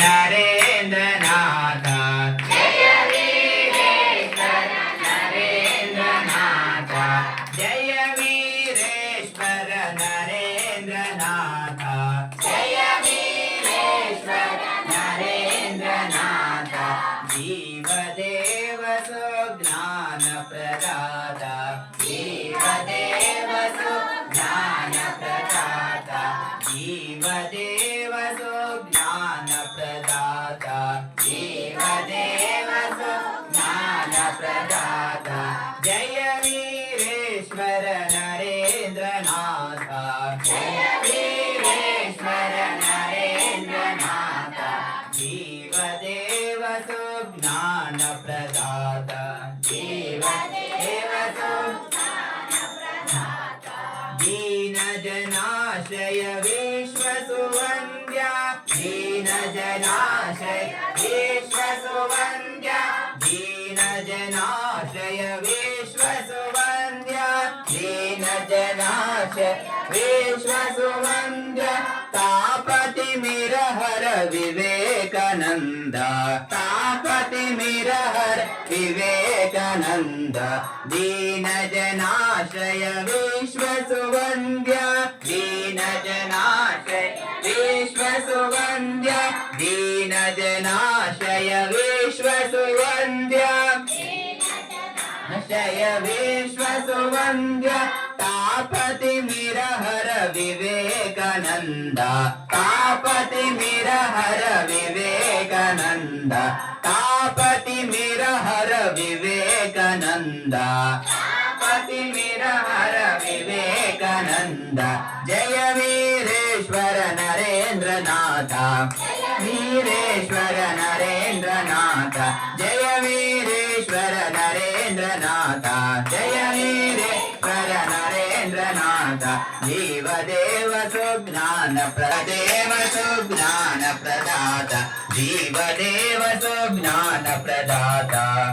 ನರೇಂದ್ರನಾಥ ಜಯ ವೀರೇಶ್ವರ ನರೇಂದ್ರನಾಥ ಜಯ ವೀರೇಶ್ವರ ನರೇಂದ್ರನಾಥ ಜಯ ವೀರೇಶ್ವರ ನರೇಂದ್ರನಾಥ ಜೀವದೇವ ಸ್ವಜ್ಞಾನ ಪ್ರದಾನ वीरेश्वर नरेन्द्रनाथ जय वीरेश्वर नरेन्द्रनाथ जीवदेव सुज्ञानप्रदाता जीवदेव दीनजनाशय विश्वसुवन्द्या दीनजनाशय विश्वसुवन्द्या दीनजनाशय विश्वसुवन्द्या दीनजनाशय विश्वसुवन्द्या तापतिमिरहर विवेकानन्द। तापतिमिरहर विवेकानन्द। दीनजनाशय विश्वसुवन्द्या दीनजनाशय विश्वसुवन्द्या दीनजनाशय विश्वसुवन्द्या शय विश्वसुवन्द्य तापतिमिरहर विवेकानन्द। तापतिमिरहर विवेकानन्द। तापतिमिरहर विवेकानन्द। तापतिमिरहर विवेकानन्द। जय वीरेश्वर नरेन्द्रनाथ वीरेश्वर नरेन्द्रनाथ जय वीरेश्वर नरेन्द्रनाथ जय वीरेश्वर नरेन्द्रनाथ जीवदेव सुज्ञान प्रदेव सुज्ञान प्रदाता। जीवदेव सुज्ञान प्रदाता।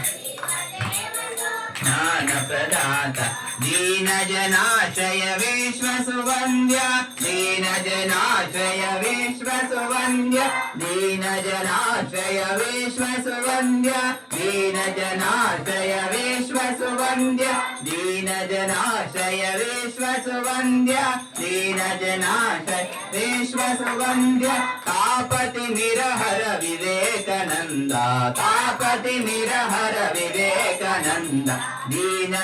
ज्ञान प्रदाता दीन जनाशय विश्व सुवन्द्य दीन जनाशय विश्व सुवन्द्य दीन जनाशय विश्व सुवन्द्य दीन जनाशय विश्व सुवन्द्य दीन जनाशय विश्व सुवन्द्य दीन जनाशय विश्व सुवन्द्य तापति निरहर विवेकानन्द, तापति निरहर दीन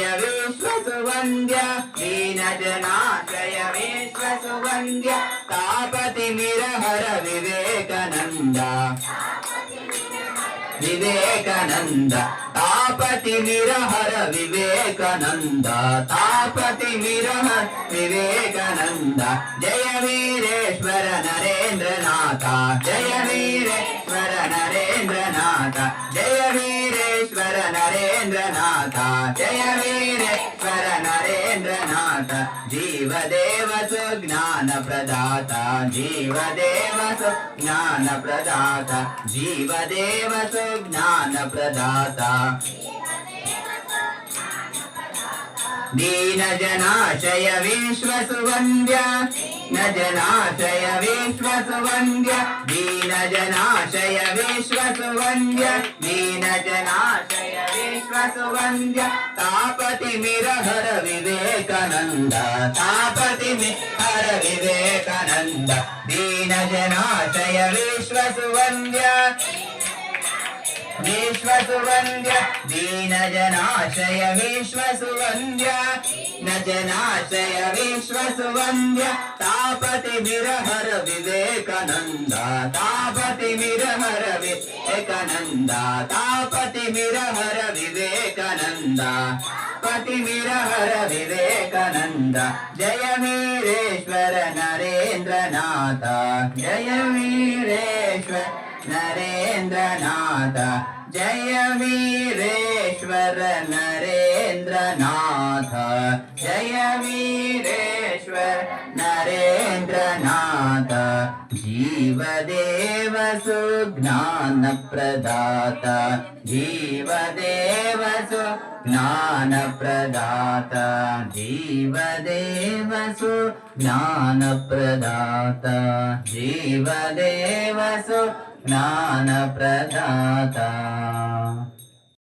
జయ విశ్వసువంద్య దీనజనాశయ విశ్వసువంద్య తాపతి మిరహర వివేకనంద. వివేకనంద తాపతి మిరహర వివేకనంద తాపతి మిరహర వివేకనంద. జయ వీరేశ్వర నరేంద్రనాథ జయ వీరేశ్వర నరేంద్రనాథ జయ వీ वीरेश्वर नरेन्द्रनाथ जय वीरेश्वर नरेन्द्रनाथ जीवदेव सुज्ञान प्रदाता जीवदेव सुज्ञान प्रदाता जीवदेव सुज्ञान प्रदाता दीनजनाशय विश्वसुवन्द्य न जनाशय विश्वसुवन्द्य दीनजनाशय विश्वसुवन्द्य दीनजनाशय विश्वसुवन्द्य तापतिमिरहर विवेकानन्द तापतिमिहर विवेकानन्द दीनजनाशय विश्वसुवन्द्य विश्वसुवन्द्य दीनजनाशय विश्वसुवन्द्य न जनाशय विश्वसुवन्द्य तापति विरहर विवेकानन्द तापति विरहर विवेकानन्द तापति विरहर विवेकानन्द पति विरहर विवेकानन्द जय वीरेश्वर नरेन्द्रनाथ जय वीरेश्वर नरेन्द्रनाथ जय वीरेश्वर नरेन्द्रनाथ जय वीरेश्वर नरेन्द्रनाथ जीवदेव सुज्ञानप्रदाता जीवदेव सुज्ञानप्रदाता जीवदेव सुज्ञानप्रदाता जीवदेव सुज्ञानप्रदाता